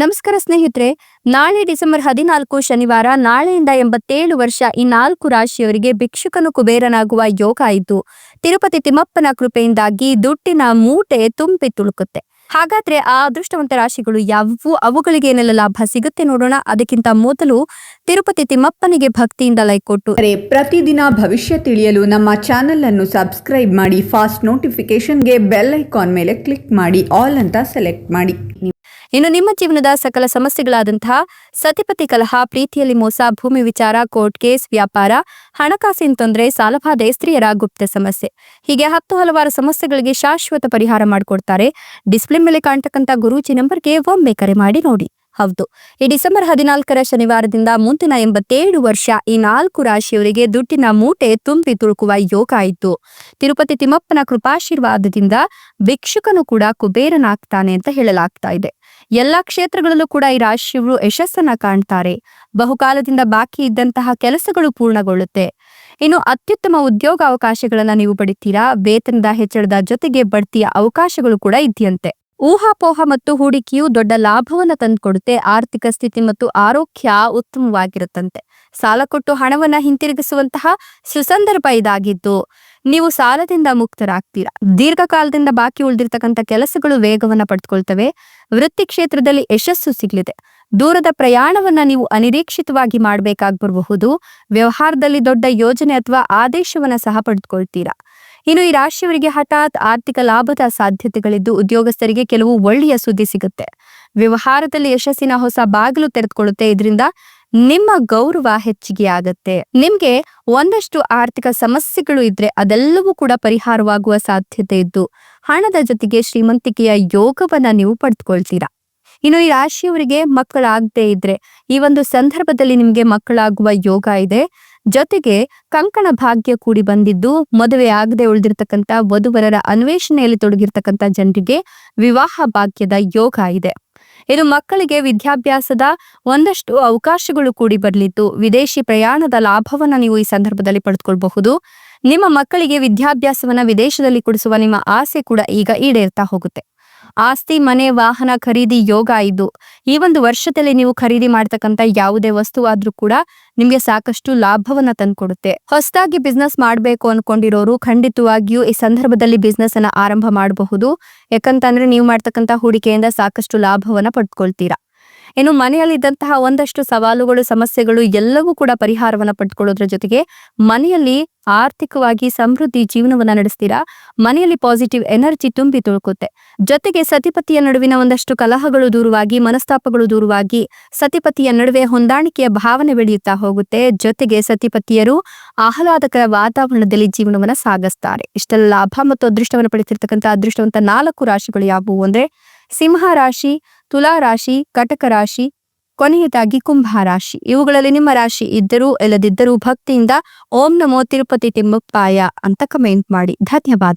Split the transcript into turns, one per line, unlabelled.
ನಮಸ್ಕಾರ ಸ್ನೇಹಿತರೆ, ನಾಳೆ ಡಿಸೆಂಬರ್ ಹದಿನಾಲ್ಕು ಶನಿವಾರ ನಾಳೆಯಿಂದ ಎಂಬತ್ತೇಳು ವರ್ಷ ಈ ನಾಲ್ಕು ರಾಶಿಯವರಿಗೆ ಭಿಕ್ಷುಕನು ಕುಬೇರನಾಗುವ ಯೋಗ ಆಯಿತು. ತಿರುಪತಿ ತಿಮ್ಮಪ್ಪನ ಕೃಪೆಯಿಂದಾಗಿ ದುಡ್ಡಿನ ಮೂಟೆ ತುಂಬಿ ತುಳುಕುತ್ತೆ. ಹಾಗಾದ್ರೆ ಆ ಅದೃಷ್ಟವಂತ ರಾಶಿಗಳು ಯಾವುವು? ಅವುಗಳಿಗೆ ಏನೆಲ್ಲ ಲಾಭ ಸಿಗುತ್ತೆ ನೋಡೋಣ. ಅದಕ್ಕಿಂತ ಮೊದಲು ತಿರುಪತಿ ತಿಮ್ಮಪ್ಪನಿಗೆ ಭಕ್ತಿಯಿಂದ ಲೈಕ್ ಕೊಟ್ಟು.
ಪ್ರತಿದಿನ ಭವಿಷ್ಯ ತಿಳಿಯಲು ನಮ್ಮ ಚಾನೆಲ್ ಅನ್ನು ಸಬ್ಸ್ಕ್ರೈಬ್ ಮಾಡಿ, ಫಾಸ್ಟ್ ನೋಟಿಫಿಕೇಶನ್ಗೆ ಬೆಲ್ ಐಕಾನ್ ಮೇಲೆ ಕ್ಲಿಕ್ ಮಾಡಿ, ಆಲ್ ಅಂತ ಸೆಲೆಕ್ಟ್ ಮಾಡಿ.
ಇನ್ನು ನಿಮ್ಮ ಜೀವನದ ಸಕಲ ಸಮಸ್ಯೆಗಳಾದಂತಹ ಸತಿಪತಿ ಕಲಹ, ಪ್ರೀತಿಯಲ್ಲಿ ಮೋಸ, ಭೂಮಿ ವಿಚಾರ, ಕೋರ್ಟ್ ಕೇಸ್, ವ್ಯಾಪಾರ, ಹಣಕಾಸಿನ ತೊಂದರೆ ಸಾಲಬಾಧೆ ಸ್ತ್ರೀಯರ ಗುಪ್ತ ಸಮಸ್ಯೆ. ಹೀಗೆ ಹತ್ತು ಹಲವಾರು ಸಮಸ್ಯೆಗಳಿಗೆ ಶಾಶ್ವತ ಪರಿಹಾರ ಮಾಡಿಕೊಡ್ತಾರೆ. ಡಿಸ್ಪ್ಲೇ ಮೇಲೆ ಕಾಣ್ತಕ್ಕಂಥ ಗುರೂಜಿ ನಂಬರ್ಗೆ ಒಮ್ಮೆ ಕರೆ ಮಾಡಿ ನೋಡಿ. ಹೌದು. ಈ ಡಿಸೆಂಬರ್ ಹದಿನಾಲ್ಕರ ಶನಿವಾರದಿಂದ ಮುಂದಿನ ಎಂಬತ್ತೇಳು ವರ್ಷ ಈ ನಾಲ್ಕು ರಾಶಿಯವರಿಗೆ ದುಡ್ಡಿನ ಮೂಟೆ ತುಂಬಿ ತುಳುಕುವ ಯೋಗ ಆಯಿತು. ತಿರುಪತಿ ತಿಮ್ಮಪ್ಪನ ಕೃಪಾಶೀರ್ವಾದದಿಂದ ಭಿಕ್ಷುಕನು ಕೂಡ ಕುಬೇರನಾಗ್ತಾನೆ ಅಂತ ಹೇಳಲಾಗ್ತಾ ಇದೆ. ಎಲ್ಲಾ ಕ್ಷೇತ್ರಗಳಲ್ಲೂ ಕೂಡ ಈ ರಾಶಿಯವರು ಯಶಸ್ಸನ್ನ ಕಾಣ್ತಾರೆ. ಬಹುಕಾಲದಿಂದ ಬಾಕಿ ಇದ್ದಂತಹ ಕೆಲಸಗಳು ಪೂರ್ಣಗೊಳ್ಳುತ್ತೆ. ಇನ್ನು ಅತ್ಯುತ್ತಮ ಉದ್ಯೋಗ ಅವಕಾಶಗಳನ್ನ ನೀವು ಪಡಿತೀರಾ? ವೇತನದ ಹೆಚ್ಚಳದ ಜೊತೆಗೆ ಬಡ್ತಿಯ ಅವಕಾಶಗಳು ಕೂಡ ಇದೆಯಂತೆ. ಊಹಾಪೋಹ ಮತ್ತು ಹೂಡಿಕೆಯು ದೊಡ್ಡ ಲಾಭವನ್ನ ತಂದುಕೊಡುತ್ತೆ. ಆರ್ಥಿಕ ಸ್ಥಿತಿ ಮತ್ತು ಆರೋಗ್ಯ ಉತ್ತಮವಾಗಿರುತ್ತಂತೆ. ಸಾಲ ಕೊಟ್ಟು ಹಣವನ್ನ ಹಿಂತಿರುಗಿಸುವಂತಹ ಸುಸಂದರ್ಭ ಇದಾಗಿದ್ದು ನೀವು ಸಾಲದಿಂದ ಮುಕ್ತರಾಗ್ತೀರಾ? ದೀರ್ಘಕಾಲದಿಂದ ಬಾಕಿ ಉಳಿದಿರ್ತಕ್ಕಂಥ ಕೆಲಸಗಳು ವೇಗವನ್ನ ಪಡೆದುಕೊಳ್ತವೆ ವೃತ್ತಿ ಕ್ಷೇತ್ರದಲ್ಲಿ ಯಶಸ್ಸು ಸಿಗಲಿದೆ. ದೂರದ ಪ್ರಯಾಣವನ್ನ ನೀವು ಅನಿರೀಕ್ಷಿತವಾಗಿ ಮಾಡಬೇಕಾಗ್ಬರಬಹುದು. ವ್ಯವಹಾರದಲ್ಲಿ ದೊಡ್ಡ ಯೋಜನೆ ಅಥವಾ ಆದೇಶವನ್ನ ಸಹ ಪಡೆದುಕೊಳ್ತೀರಾ ಇನ್ನು ಈ ರಾಶಿಯವರಿಗೆ ಹಠಾತ್ ಆರ್ಥಿಕ ಲಾಭದ ಸಾಧ್ಯತೆಗಳಿದ್ದು ಉದ್ಯೋಗಸ್ಥರಿಗೆ ಕೆಲವು ಒಳ್ಳೆಯ ಸುದ್ದಿ ಸಿಗುತ್ತೆ. ವ್ಯವಹಾರದಲ್ಲಿ ಯಶಸ್ಸಿನ ಹೊಸ ಬಾಗಿಲು ತೆರೆದುಕೊಳ್ಳುತ್ತೆ. ಇದರಿಂದ ನಿಮ್ಮ ಗೌರವ ಹೆಚ್ಚಿಗೆ ಆಗತ್ತೆ. ನಿಮ್ಗೆ ಒಂದಷ್ಟು ಆರ್ಥಿಕ ಸಮಸ್ಯೆಗಳು ಇದ್ರೆ ಅದೆಲ್ಲವೂ ಕೂಡ ಪರಿಹಾರವಾಗುವ ಸಾಧ್ಯತೆ ಇದ್ದು, ಹಣದ ಜೊತೆಗೆ ಶ್ರೀಮಂತಿಕೆಯ ಯೋಗವನ್ನ ನೀವು ಪಡೆದುಕೊಳ್ತೀರಾ ಇನ್ನು ಈ ರಾಶಿಯವರಿಗೆ ಮಕ್ಕಳಾಗದೇ ಇದ್ರೆ, ಈ ಒಂದು ಸಂದರ್ಭದಲ್ಲಿ ನಿಮ್ಗೆ ಮಕ್ಕಳಾಗುವ ಯೋಗ ಇದೆ. ಜೊತೆಗೆ ಕಂಕಣ ಭಾಗ್ಯ ಕೂಡಿ ಬಂದಿದ್ದು, ಮದುವೆ ಆಗದೆ ಉಳಿದಿರ್ತಕ್ಕಂಥ ವಧುವರರ ಅನ್ವೇಷಣೆಯಲ್ಲಿ ತೊಡಗಿರ್ತಕ್ಕಂಥ ಜನರಿಗೆ ವಿವಾಹ ಭಾಗ್ಯದ ಯೋಗ ಇದೆ. ಇನ್ನು ಮಕ್ಕಳಿಗೆ ವಿದ್ಯಾಭ್ಯಾಸದ ಒಂದಷ್ಟು ಅವಕಾಶಗಳು ಕೂಡಿ ಬರಲಿದ್ದು, ವಿದೇಶಿ ಪ್ರಯಾಣದ ಲಾಭವನ್ನ ನೀವು ಈ ಸಂದರ್ಭದಲ್ಲಿ ಪಡೆದುಕೊಳ್ಬಹುದು. ನಿಮ್ಮ ಮಕ್ಕಳಿಗೆ ವಿದ್ಯಾಭ್ಯಾಸವನ್ನ ವಿದೇಶದಲ್ಲಿ ಕೊಡಿಸುವ ನಿಮ್ಮ ಆಸೆ ಕೂಡ ಈಗ ಈಡೇರ್ತಾ ಹೋಗುತ್ತೆ. ಆಸ್ತಿ, ಮನೆ, ವಾಹನ ಖರೀದಿ, ಯೋಗ ಇದು. ಈ ಒಂದು ವರ್ಷದಲ್ಲಿ ನೀವು ಖರೀದಿ ಮಾಡ್ತಕ್ಕಂಥ ಯಾವುದೇ ವಸ್ತು ಆದ್ರೂ ಕೂಡ ನಿಮ್ಗೆ ಸಾಕಷ್ಟು ಲಾಭವನ್ನ ತಂದ್ಕೊಡುತ್ತೆ. ಹೊಸದಾಗಿ ಬಿಸ್ನೆಸ್ ಮಾಡಬೇಕು ಅನ್ಕೊಂಡಿರೋರು ಖಂಡಿತವಾಗಿಯೂ ಈ ಸಂದರ್ಭದಲ್ಲಿ ಬಿಸ್ನೆಸ್ ಅನ್ನ ಆರಂಭ ಮಾಡಬಹುದು. ಯಾಕಂತಂದ್ರೆ ನೀವು ಮಾಡ್ತಕ್ಕಂಥ ಹೂಡಿಕೆಯಿಂದ ಸಾಕಷ್ಟು ಲಾಭವನ್ನ ಪಡ್ಕೊಳ್ತೀರಾ. ಇನ್ನು ಮನೆಯಲ್ಲಿದ್ದಂತಹ ಒಂದಷ್ಟು ಸವಾಲುಗಳು, ಸಮಸ್ಯೆಗಳು ಎಲ್ಲವೂ ಕೂಡ ಪರಿಹಾರವನ್ನ ಪಡ್ಕೊಳ್ಳೋದ್ರ ಜೊತೆಗೆ ಮನೆಯಲ್ಲಿ ಆರ್ಥಿಕವಾಗಿ ಸಮೃದ್ಧಿ ಜೀವನವನ್ನ ನಡೆಸ್ತೀರಾ? ಮನೆಯಲ್ಲಿ ಪಾಸಿಟಿವ್ ಎನರ್ಜಿ ತುಂಬಿ ತುಳುಕುತ್ತೆ. ಜೊತೆಗೆ ಸತಿಪತಿಯ ನಡುವಿನ ಒಂದಷ್ಟು ಕಲಹಗಳು ದೂರವಾಗಿ, ಮನಸ್ತಾಪಗಳು ದೂರವಾಗಿ ಸತಿಪತಿಯ ನಡುವೆ ಹೊಂದಾಣಿಕೆಯ ಭಾವನೆ ಬೆಳೆಯುತ್ತಾ ಹೋಗುತ್ತೆ. ಜೊತೆಗೆ ಸತಿಪತಿಯರು ಆಹ್ಲಾದಕರ ವಾತಾವರಣದಲ್ಲಿ ಜೀವನವನ್ನ ಸಾಗಿಸ್ತಾರೆ. ಇಷ್ಟೆಲ್ಲ ಲಾಭ ಮತ್ತು ಅದೃಷ್ಟವನ್ನು ಪಡೆದಿರ್ತಕ್ಕಂಥ ಅದೃಷ್ಟವಂತ ನಾಲ್ಕು ರಾಶಿಗಳು ಯಾವುವು ಅಂದ್ರೆ, ಸಿಂಹ ರಾಶಿ ತುಲಾ ರಾಶಿ ಕಟಕ ರಾಶಿ ಕೊನೆಯದಾಗಿ ಕುಂಭ ರಾಶಿ ಇವುಗಳಲ್ಲಿ ನಿಮ್ಮ ರಾಶಿ ಇದ್ದರೂ ಇಲ್ಲದಿದ್ದರೂ ಭಕ್ತಿಯಿಂದ ಓಂ ನಮೋ ತಿರುಪತಿ ತಿಮ್ಮಪ್ಪಾಯ ಅಂತ ಕಮೆಂಟ್ ಮಾಡಿ. ಧನ್ಯವಾದ.